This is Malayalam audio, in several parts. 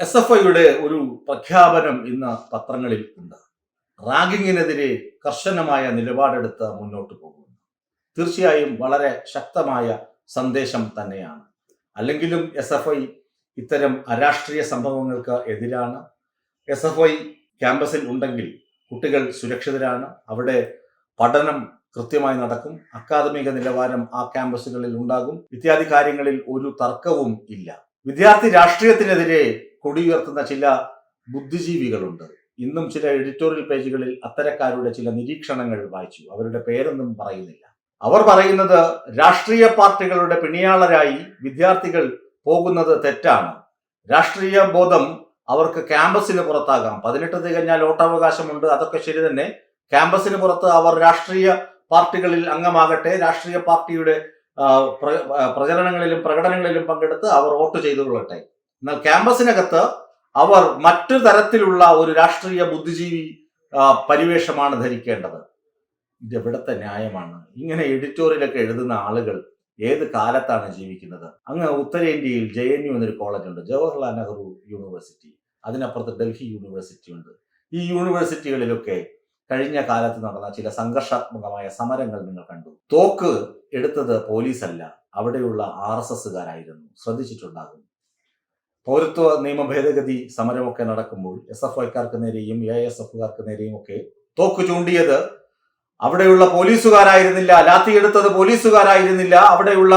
എസ് എഫ് ഐയുടെ ഒരു പ്രഖ്യാപനം ഇന്ന് പത്രങ്ങളിൽ ഉണ്ട്. റാഗിങ്ങിനെതിരെ കർശനമായ നിലപാടെടുത്ത് മുന്നോട്ട് പോകുന്നു. തീർച്ചയായും വളരെ ശക്തമായ സന്ദേശം തന്നെയാണ്. അല്ലെങ്കിലും എസ് എഫ് ഐ ഇത്തരം അരാഷ്ട്രീയ സംഭവങ്ങൾക്ക് എതിരാണ്. എസ് എഫ് ഐ ക്യാമ്പസിൽ ഉണ്ടെങ്കിൽ കുട്ടികൾ സുരക്ഷിതരാണ്. അവിടെ പഠനം കൃത്യമായി നടക്കും. അക്കാദമിക നിലവാരം ആ ക്യാമ്പസുകളിൽ ഉണ്ടാകും. ഇത്യാദി കാര്യങ്ങളിൽ ഒരു തർക്കവും ഇല്ല. വിദ്യാർത്ഥി രാഷ്ട്രീയത്തിനെതിരെ കൊടിയുയർത്തുന്ന ചില ബുദ്ധിജീവികളുണ്ട്. ഇന്നും ചില എഡിറ്റോറിയൽ പേജുകളിൽ അത്തരക്കാരുടെ ചില നിരീക്ഷണങ്ങൾ വായിച്ചു. അവരുടെ പേരൊന്നും പറയുന്നില്ല. അവർ പറയുന്നത് രാഷ്ട്രീയ പാർട്ടികളുടെ പിണിയാളരായി വിദ്യാർത്ഥികൾ പോകുന്നത് തെറ്റാണ്. രാഷ്ട്രീയ ബോധം അവർക്ക് ക്യാമ്പസിന് പുറത്താകാം. പതിനെട്ട് തികഞ്ഞാൽ വോട്ടവകാശമുണ്ട്. അതൊക്കെ ശരി തന്നെ. ക്യാമ്പസിന് പുറത്ത് അവർ രാഷ്ട്രീയ പാർട്ടികളിൽ അംഗമാകട്ടെ രാഷ്ട്രീയ പാർട്ടിയുടെ പ്രചരണങ്ങളിലും പ്രകടനങ്ങളിലും പങ്കെടുത്ത് അവർ വോട്ട് ചെയ്തു കൊള്ളട്ടെ എന്നാൽ ക്യാമ്പസിനകത്ത് അവർ മറ്റു തരത്തിലുള്ള ഒരു രാഷ്ട്രീയ ബുദ്ധിജീവി പരിവേഷമാണ് ധരിക്കേണ്ടത്. ഇതെവിടത്തെ ന്യായമാണ്? ഇങ്ങനെ എഡിറ്റോറിയലൊക്കെ എഴുതുന്ന ആളുകൾ ഏത് കാലത്താണ് ജീവിക്കുന്നത്? അങ്ങ് ഉത്തരേന്ത്യയിൽ ജെ എൻ യു എന്നൊരു കോളേജ് ഉണ്ട് ജവഹർലാൽ നെഹ്റു യൂണിവേഴ്സിറ്റി. അതിനപ്പുറത്ത് ഡൽഹി യൂണിവേഴ്സിറ്റി ഉണ്ട്. ഈ യൂണിവേഴ്സിറ്റികളിലൊക്കെ കഴിഞ്ഞ കാലത്ത് നടന്ന ചില സംഘർഷാത്മകമായ സമരങ്ങൾ നിങ്ങൾ കണ്ടു. തോക്ക് എടുത്തത് പോലീസല്ല അവിടെയുള്ള ആർ എസ് എസ്സുകാരായിരുന്നു. ശ്രദ്ധിച്ചിട്ടുണ്ടാകും. പൗരത്വ നിയമ ഭേദഗതി സമരമൊക്കെ നടക്കുമ്പോൾ എസ് എഫ് ഐക്കാർക്ക് നേരെയും എ എസ് എഫുകാർക്ക് നേരെയും ഒക്കെ തോക്ക് ചൂണ്ടിയത് അവിടെയുള്ള പോലീസുകാരായിരുന്നില്ല ലാത്തി എടുത്തത് പോലീസുകാരായിരുന്നില്ല അവിടെയുള്ള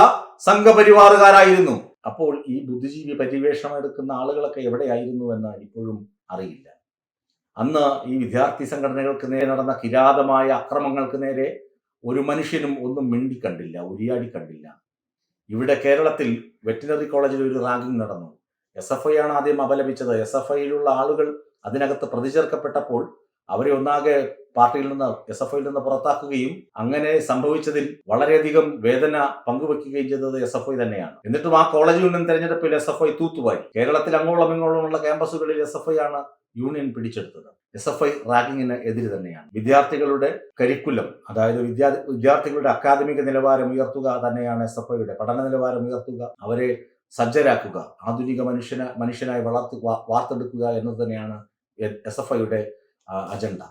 സംഘപരിവാറുകാരായിരുന്നു. അപ്പോൾ ഈ ബുദ്ധിജീവി പര്യവേഷണം എടുക്കുന്ന ആളുകളൊക്കെ എവിടെയായിരുന്നു എന്ന് ഇപ്പോഴും അറിയില്ല. അന്ന് ഈ വിദ്യാർത്ഥി സംഘടനകൾക്ക് നേരെ നടന്ന കിരാതമായ അക്രമങ്ങൾക്ക് നേരെ ഒരു മനുഷ്യനും ഒന്നും മിണ്ടി കണ്ടില്ല ഉരിയാടി കണ്ടില്ല ഇവിടെ കേരളത്തിൽ വെറ്റിനറി കോളേജിൽ ഒരു റാഗിംഗ് നടന്നു. എസ് എഫ് ഐ ആണ് ആദ്യം അപലപിച്ചത്. എസ് എഫ് ഐയിലുള്ള ആളുകൾ അതിനകത്ത് പ്രതിചേർക്കപ്പെട്ടപ്പോൾ അവരെ ഒന്നാകെ പാർട്ടിയിൽ നിന്ന് എസ് എഫ് ഐയിൽ നിന്ന് പുറത്താക്കുകയും അങ്ങനെ സംഭവിച്ചതിൽ വളരെയധികം വേദന പങ്കുവെക്കുകയും ചെയ്തത് എസ് എഫ് ഐ തന്നെയാണ്. എന്നിട്ടും ആ കോളേജ് യൂണിയൻ തെരഞ്ഞെടുപ്പിൽ എസ് എഫ് ഐ തൂത്തുവാരി കേരളത്തിൽ അങ്ങോളം ഇങ്ങോളമുള്ള ക്യാമ്പസുകളിൽ എസ് എഫ് ഐ ആണ് യൂണിയൻ പിടിച്ചെടുത്തത്. എസ് എഫ് ഐ റാങ്കിങ്ങിന് എതിര് തന്നെയാണ്. വിദ്യാർത്ഥികളുടെ കരിക്കുലം അതായത് വിദ്യാ വിദ്യാർത്ഥികളുടെ അക്കാദമിക നിലവാരം ഉയർത്തുക തന്നെയാണ് എസ് എഫ് ഐയുടെ പഠന നിലവാരം ഉയർത്തുക. അവരെ സജ്ജരാക്കുക. ആധുനിക മനുഷ്യന മനുഷ്യനായി വളർത്തി വാർത്തെടുക്കുക എന്നത് തന്നെയാണ് എസ് എഫ് ഐയുടെ അജണ്ട.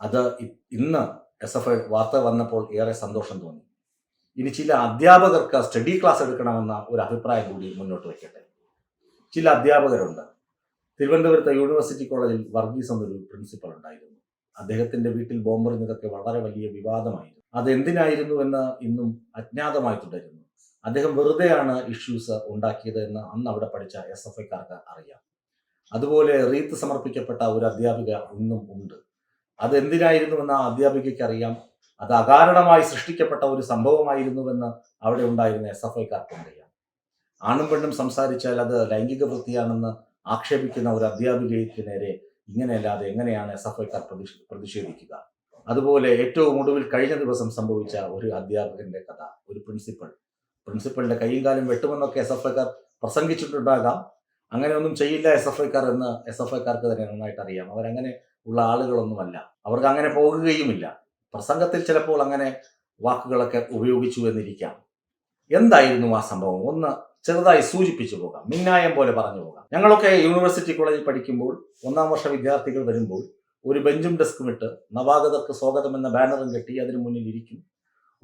അത് ഇന്ന് എസ് എഫ് ഐ വാർത്ത വന്നപ്പോൾ ഏറെ സന്തോഷം തോന്നി. ഇനി ചില അധ്യാപകർക്ക് സ്റ്റഡി ക്ലാസ് എടുക്കണമെന്ന ഒരു അഭിപ്രായം കൂടി മുന്നോട്ട് വയ്ക്കട്ടെ. ചില അധ്യാപകരുണ്ട്. തിരുവനന്തപുരത്തെ യൂണിവേഴ്സിറ്റി കോളേജിൽ വർഗീസ് എന്നൊരു പ്രിൻസിപ്പൽ ഉണ്ടായിരുന്നു. അദ്ദേഹത്തിന്റെ വീട്ടിൽ ബോംബെറിഞ്ഞതൊക്കെ വളരെ വലിയ വിവാദമായിരുന്നു. അത് എന്തിനായിരുന്നു എന്ന് ഇന്നും അജ്ഞാതമായി തുടരുന്നു. അദ്ദേഹം വെറുതെയാണ് ഇഷ്യൂസ് ഉണ്ടാക്കിയത് എന്ന് അന്ന് അവിടെ പഠിച്ച എസ് എഫ് ഐക്കാർക്ക് അറിയാം. അതുപോലെ റീത്ത് സമർപ്പിക്കപ്പെട്ട ഒരു അധ്യാപിക ഇന്നും ഉണ്ട്. അത് എന്തിനായിരുന്നുവെന്ന് ആ അധ്യാപികയ്ക്ക് അറിയാം. അത് അകാരണമായി സൃഷ്ടിക്കപ്പെട്ട ഒരു സംഭവമായിരുന്നുവെന്ന് അവിടെ ഉണ്ടായിരുന്ന എസ് എഫ് ഐക്കാർക്കും അറിയാം. ആണും പെണ്ണും സംസാരിച്ചാൽ അത് ലൈംഗിക വൃത്തിയാണെന്ന് ആക്ഷേപിക്കുന്ന ഒരു അധ്യാപികയ്ക്ക് നേരെ ഇങ്ങനെയല്ലാതെ എങ്ങനെയാണ് എസ് എഫ് ഐക്കാർ പ്രതിഷേധിക്കുക? അതുപോലെ ഏറ്റവും ഒടുവിൽ കഴിഞ്ഞ ദിവസം സംഭവിച്ച ഒരു അധ്യാപകന്റെ കഥ ഒരു പ്രിൻസിപ്പൽ പ്രിൻസിപ്പലിന്റെ കൈയും കാലും വെട്ടുമെന്നൊക്കെ എസ് എഫ് ഐക്കാർ പ്രസംഗിച്ചിട്ടുണ്ടാകാം. അങ്ങനെ ഒന്നും ചെയ്യില്ല എസ് എഫ് ഐക്കാർ എന്ന് എസ് എഫ് ഐക്കാർക്ക് തന്നെ നന്നായിട്ട് അറിയാം. അവരങ്ങനെ ഉള്ള ആളുകളൊന്നുമല്ല. അവർക്ക് അങ്ങനെ പോകുകയുമില്ല പ്രസംഗത്തിൽ ചിലപ്പോൾ അങ്ങനെ വാക്കുകളൊക്കെ ഉപയോഗിച്ചു എന്നിരിക്കാം. എന്തായിരുന്നു ആ സംഭവം? ഒന്ന് ചെറുതായി സൂചിപ്പിച്ചു പോകാം. മിന്നായം പോലെ പറഞ്ഞു പോകാം. ഞങ്ങളൊക്കെ യൂണിവേഴ്സിറ്റി കോളേജിൽ പഠിക്കുമ്പോൾ ഒന്നാം വർഷ വിദ്യാർത്ഥികൾ വരുമ്പോൾ ഒരു ബെഞ്ചും ഡെസ്കും ഇട്ട് നവാഗതർക്ക് സ്വാഗതം എന്ന ബാനറും കെട്ടി അതിനു മുന്നിൽ ഇരിക്കും.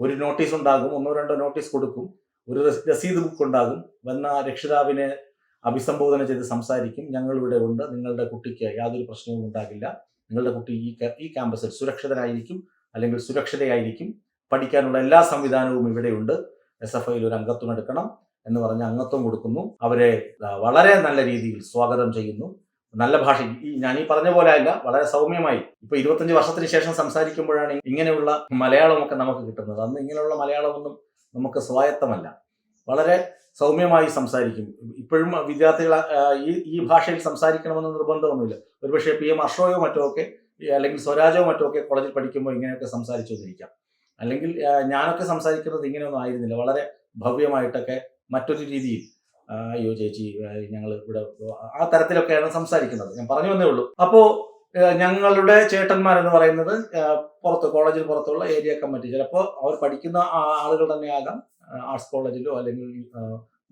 ഒരു നോട്ടീസ് ഉണ്ടാകും. ഒന്നോ രണ്ടോ നോട്ടീസ് കൊടുക്കും. ഒരു രസ്- രസീത് ബുക്ക് ഉണ്ടാകും വന്ന രക്ഷിതാവിനെ അഭിസംബോധന ചെയ്ത് സംസാരിക്കും. ഞങ്ങൾ ഇവിടെ ഉണ്ട്. നിങ്ങളുടെ കുട്ടിക്ക് യാതൊരു പ്രശ്നവും ഉണ്ടാകില്ല. നിങ്ങളുടെ കുട്ടി ഈ ഈ ക്യാമ്പസിൽ സുരക്ഷിതരായിരിക്കും അല്ലെങ്കിൽ സുരക്ഷിതയായിരിക്കും. പഠിക്കാനുള്ള എല്ലാ സംവിധാനവും ഇവിടെയുണ്ട്. എസ് എഫ് ഐയിൽ ഒരു അംഗത്വം എടുക്കണം എന്ന് പറഞ്ഞ് അംഗത്വം കൊടുക്കുന്നു. അവരെ വളരെ നല്ല രീതിയിൽ സ്വാഗതം ചെയ്യുന്നു. നല്ല ഭാഷ ഈ ഞാൻ ഈ പറഞ്ഞ പോലെ അല്ല വളരെ സൗമ്യമായി. ഇപ്പൊ ഇരുപത്തഞ്ച് വർഷത്തിന് ശേഷം സംസാരിക്കുമ്പോഴാണ് ഇങ്ങനെയുള്ള മലയാളമൊക്കെ നമുക്ക് കിട്ടുന്നത്. അന്ന് ഇങ്ങനെയുള്ള മലയാളമൊന്നും നമുക്ക് സ്വായത്തമല്ല. വളരെ സൗമ്യമായി സംസാരിക്കും. ഇപ്പോഴും വിദ്യാർത്ഥികൾ ഈ ഈ ഭാഷയിൽ സംസാരിക്കണമെന്ന് നിർബന്ധമൊന്നുമില്ല. ഒരുപക്ഷെ പി എം അഷോയോ മറ്റോ ഒക്കെ അല്ലെങ്കിൽ സ്വരാജോ മറ്റോ ഒക്കെ കോളേജിൽ പഠിക്കുമ്പോൾ ഇങ്ങനെയൊക്കെ സംസാരിച്ചു കൊണ്ടിരിക്കാം അല്ലെങ്കിൽ ഞാനൊക്കെ സംസാരിക്കുന്നത് ഇങ്ങനെയൊന്നും ആയിരുന്നില്ല. വളരെ ഭവ്യമായിട്ടൊക്കെ മറ്റൊരു രീതിയിൽ അയ്യോ ചേച്ചി ഞങ്ങൾ ഇവിടെ ആ തരത്തിലൊക്കെയാണ് സംസാരിക്കുന്നത്. ഞാൻ പറഞ്ഞു വന്നേ ഉള്ളൂ. അപ്പോൾ ഞങ്ങളുടെ ചേട്ടന്മാരെന്ന് പറയുന്നത് പുറത്ത് കോളേജിൽ പുറത്തുള്ള ഏരിയ കമ്മിറ്റി. ചിലപ്പോൾ അവർ പഠിക്കുന്ന ആളുകൾ തന്നെ തന്നെയാകാം ആർട്സ് കോളേജിലോ അല്ലെങ്കിൽ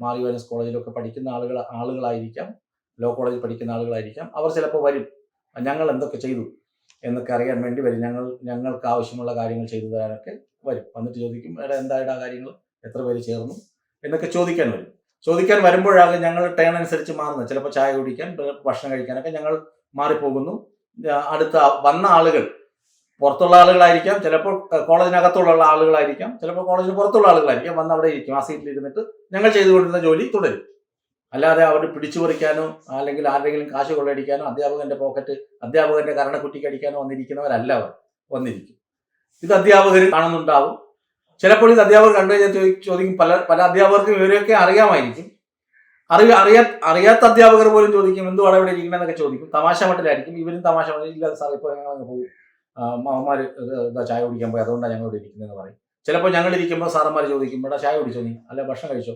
മാറി വൈനസ് കോളേജിലോ ഒക്കെ പഠിക്കുന്ന ആളുകൾ ആളുകളായിരിക്കാം. ലോ കോളേജിൽ പഠിക്കുന്ന ആളുകളായിരിക്കാം. അവർ ചിലപ്പോൾ വരും. ഞങ്ങൾ എന്തൊക്കെ ചെയ്തു എന്നൊക്കെ അറിയാൻ വേണ്ടി വരും. ഞങ്ങൾ ഞങ്ങൾക്ക് ആവശ്യമുള്ള കാര്യങ്ങൾ ചെയ്തു തരാനൊക്കെ വരും. വന്നിട്ട് ചോദിക്കും എടാ ആ കാര്യങ്ങൾ എത്ര പേര് ചേർന്നു? എന്നൊക്കെ ചോദിക്കാൻ വരും. ചോദിക്കാൻ വരുമ്പോഴാണ് ഞങ്ങൾ ടേൺ അനുസരിച്ച് മാറുന്നത്. ചിലപ്പോൾ ചായ കുടിക്കാൻ ഭക്ഷണം കഴിക്കാനൊക്കെ ഞങ്ങൾ മാറിപ്പോകുന്നു. അടുത്ത വന്ന ആളുകൾ പുറത്തുള്ള ആളുകളായിരിക്കാം ചിലപ്പോൾ കോളേജിനകത്തുള്ള ആളുകളായിരിക്കാം ചിലപ്പോൾ കോളേജിന് പുറത്തുള്ള ആളുകളായിരിക്കാം വന്ന് അവിടെ ഇരിക്കും ആ സീറ്റിൽ ഇരുന്നിട്ട് ഞങ്ങൾ ചെയ്തുകൊണ്ടിരുന്ന ജോലി തുടരും. അല്ലാതെ അവർ പിടിച്ചു പറിക്കാനോ അല്ലെങ്കിൽ ആരുടെങ്കിലും കാശ് കൊള്ളടിക്കാനോ അധ്യാപകന്റെ പോക്കറ്റ് അധ്യാപകന്റെ കരണക്കുറ്റിക്ക് അടിക്കാനോ വന്നിരിക്കുന്നവരല്ല അവർ വന്നിരിക്കും. ഇത് അധ്യാപകർ കാണുന്നുണ്ടാവും. ചിലപ്പോൾ ഇത് അധ്യാപകർ കണ്ടു കഴിഞ്ഞാൽ ചോദി- ചോദിക്കും പല പല അധ്യാപകർക്കും ഇവരെയൊക്കെ അറിയാമായിരിക്കും. അറിയ അറിയാ അറിയാത്ത അധ്യാപകർ പോലും ചോദിക്കും എന്തുവാണ് ഇവിടെ ഇരിക്കണമെന്നൊക്കെ ചോദിക്കും. തമാശ മട്ടിലായിരിക്കും. ഇവരും തമാശ മട്ടിൽ ഇല്ല സാർ ഇപ്പോൾ ഞങ്ങൾ അങ്ങ് പോകും ഇതാ ചായ കുടിക്കാൻ പോയി. അതുകൊണ്ടാണ് ഞങ്ങൾ ഇവിടെ ഇരിക്കുന്നതെന്ന് പറയും. ചിലപ്പോൾ ഞങ്ങൾ ഇരിക്കുമ്പോൾ സാറന്മാർ ചോദിക്കും ഇവിടെ ചായ കുടിച്ചോ നീ? അല്ല ഭക്ഷണം കഴിച്ചോ?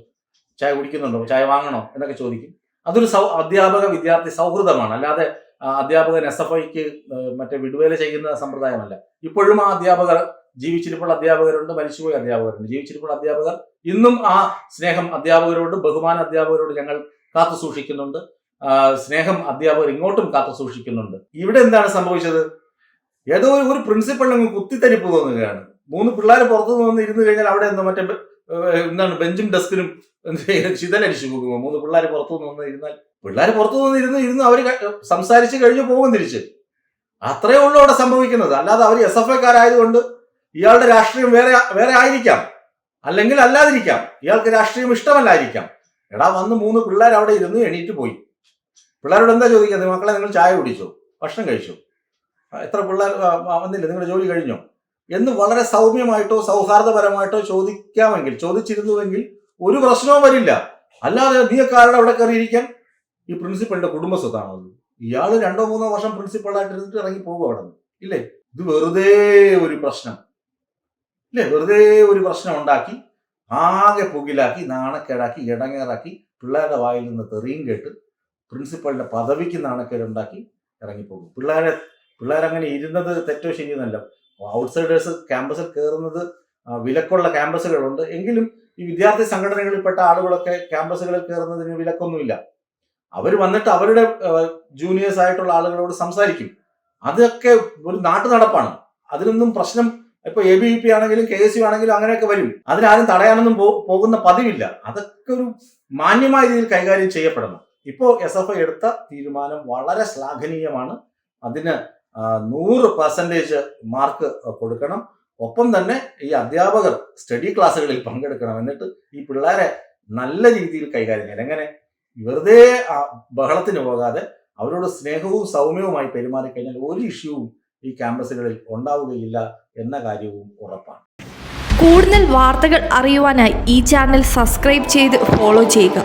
ചായ കുടിക്കുന്നുണ്ടോ? ചായ വാങ്ങണോ? എന്നൊക്കെ ചോദിക്കും. അതൊരു സൗ അധ്യാപക വിദ്യാർത്ഥി സൗഹൃദമാണ്. അല്ലാതെ അധ്യാപകൻ എസ് എഫ് ഐക്ക് മറ്റേ വിടുവേല ചെയ്യുന്ന സമ്പ്രദായമല്ല. ഇപ്പോഴും ആ അധ്യാപകർ ജീവിച്ചിരിപ്പുള്ള അധ്യാപകരുണ്ട് മരിച്ചുപോയ അധ്യാപകരുണ്ട്. ജീവിച്ചിരിപ്പുള്ള അധ്യാപകർ ഇന്നും ആ സ്നേഹം അധ്യാപകരോട് ബഹുമാന അധ്യാപകരോട് ഞങ്ങൾ കാത്തു സൂക്ഷിക്കുന്നുണ്ട്. സ്നേഹം അധ്യാപകർ ഇങ്ങോട്ടും കാത്തു സൂക്ഷിക്കുന്നുണ്ട്. ഇവിടെ എന്താണ് സംഭവിച്ചത്? ഏതോ ഒരു- പ്രിൻസിപ്പളിന് അങ്ങ് കുത്തിത്തരിപ്പ് തോന്നുകയാണ്. മൂന്ന് പിള്ളേർ പുറത്തു നിന്ന് ഇരുന്ന് കഴിഞ്ഞാൽ അവിടെ എന്താ മറ്റേ എന്താണ് ബെഞ്ചും ഡെസ്കിനും ചിതലടിച്ചു പോകുമോ മൂന്ന് പിള്ളേർ പുറത്തു നിന്ന് ഇരുന്നാൽ പിള്ളേർ പുറത്തു നിന്ന് ഇരുന്ന് ഇരുന്ന് അവർ സംസാരിച്ച് കഴിഞ്ഞു പോകും തിരിച്ച്. അത്രയേ ഉള്ളൂ അവിടെ സംഭവിക്കുന്നത്. അല്ലാതെ അവർ എസ് എഫ് ഐക്കാരായതുകൊണ്ട് ഇയാളുടെ രാഷ്ട്രീയം വേറെ വേറെ ആയിരിക്കാം. അല്ലെങ്കിൽ അല്ലാതിരിക്കാം. ഇയാൾക്ക് രാഷ്ട്രീയം ഇഷ്ടമല്ലായിരിക്കാം. എടാ വന്ന് മൂന്ന് പിള്ളേർ അവിടെ ഇരുന്ന് എണീറ്റ് പോയി. പിള്ളേരോട് എന്താ ചോദിക്കുന്നത് മക്കളെ നിങ്ങൾ ചായ കുടിച്ചോ? ഭക്ഷണം കഴിച്ചു? എത്ര പിള്ളേർ വന്നില്ല? നിങ്ങളുടെ ജോലി കഴിഞ്ഞോ? എന്ന് വളരെ സൗമ്യമായിട്ടോ സൗഹാർദ്ദപരമായിട്ടോ ചോദിക്കാമെങ്കിൽ ചോദിച്ചിരുന്നുവെങ്കിൽ ഒരു പ്രശ്നവും വരില്ല. അല്ലാതെ നീയൊക്കെ ആരുടെ അവിടെ കയറിയിരിക്കാൻ ഈ പ്രിൻസിപ്പളിന്റെ കുടുംബ സ്വത്താണോ അത് ഇയാൾ രണ്ടോ മൂന്നോ വർഷം പ്രിൻസിപ്പളായിട്ട് ഇരുന്നിട്ട് ഇറങ്ങി പോകും അവിടെ നിന്ന്. ഇല്ലേ? ഇത് വെറുതെ ഒരു പ്രശ്നം. ഇല്ലേ? വെറുതെ ഒരു പ്രശ്നം ഉണ്ടാക്കി ആകെ പുകിലാക്കി നാണക്കേടാക്കി ഇടങ്ങേറാക്കി പിള്ളേരുടെ വായിൽ നിന്ന് തെറിയും കേട്ട് പ്രിൻസിപ്പളിന്റെ പദവിക്ക് നാണക്കേടുണ്ടാക്കി ഇറങ്ങിപ്പോകും. പിള്ളേരെ പിള്ളേരങ്ങനെ ഇരുന്നത് തെറ്റോ ശരിയെന്നല്ല ഔട്ട്സൈഡേഴ്സ് ക്യാമ്പസിൽ കയറുന്നത് വിലക്കുള്ള ക്യാമ്പസുകളുണ്ട്. എങ്കിലും ഈ വിദ്യാർത്ഥി സംഘടനകളിൽപ്പെട്ട ആളുകളൊക്കെ ക്യാമ്പസുകളിൽ കയറുന്നതിന് വിലക്കൊന്നുമില്ല. അവർ വന്നിട്ട് അവരുടെ ജൂനിയേഴ്സ് ആയിട്ടുള്ള ആളുകളോട് സംസാരിക്കും. അതൊക്കെ ഒരു നാട്ടു നടപ്പാണ് അതിനൊന്നും പ്രശ്നം ഇപ്പൊ എ ബി പി ആണെങ്കിലും കെ എസ് യു ആണെങ്കിലും അങ്ങനെയൊക്കെ വരും. അതിനാരും തടയാനൊന്നും പോകുന്ന പതിവില്ല. അതൊക്കെ ഒരു മാന്യമായ രീതിയിൽ കൈകാര്യം ചെയ്യപ്പെടണം. ഇപ്പോൾ എസ് എഫ് ഐ എടുത്ത തീരുമാനം വളരെ ശ്ലാഘനീയമാണ്. അതിന് നൂറ് പെർസെന്റേജ് മാർക്ക് കൊടുക്കണം. ഒപ്പം തന്നെ ഈ അധ്യാപകർ സ്റ്റഡി ക്ലാസ്സുകളിൽ പങ്കെടുക്കണം. എന്നിട്ട് ഈ പിള്ളേരെ നല്ല രീതിയിൽ കൈകാര്യം ചെയ്യണം. എങ്ങനെ? വെറുതെ ബഹളത്തിന് പോകാതെ അവരോട് സ്നേഹവും സൗമ്യവുമായി പെരുമാറിക്കഴിഞ്ഞാൽ ഒരു ഇഷ്യൂവും ഈ ക്യാമ്പസുകളിൽ ഉണ്ടാവുകയില്ല എന്ന കാര്യവും ഉറപ്പാണ്. കൂടുതൽ വാർത്തകൾ അറിയുവാനായി ഈ ചാനൽ സബ്സ്ക്രൈബ് ചെയ്ത് ഫോളോ ചെയ്യുക.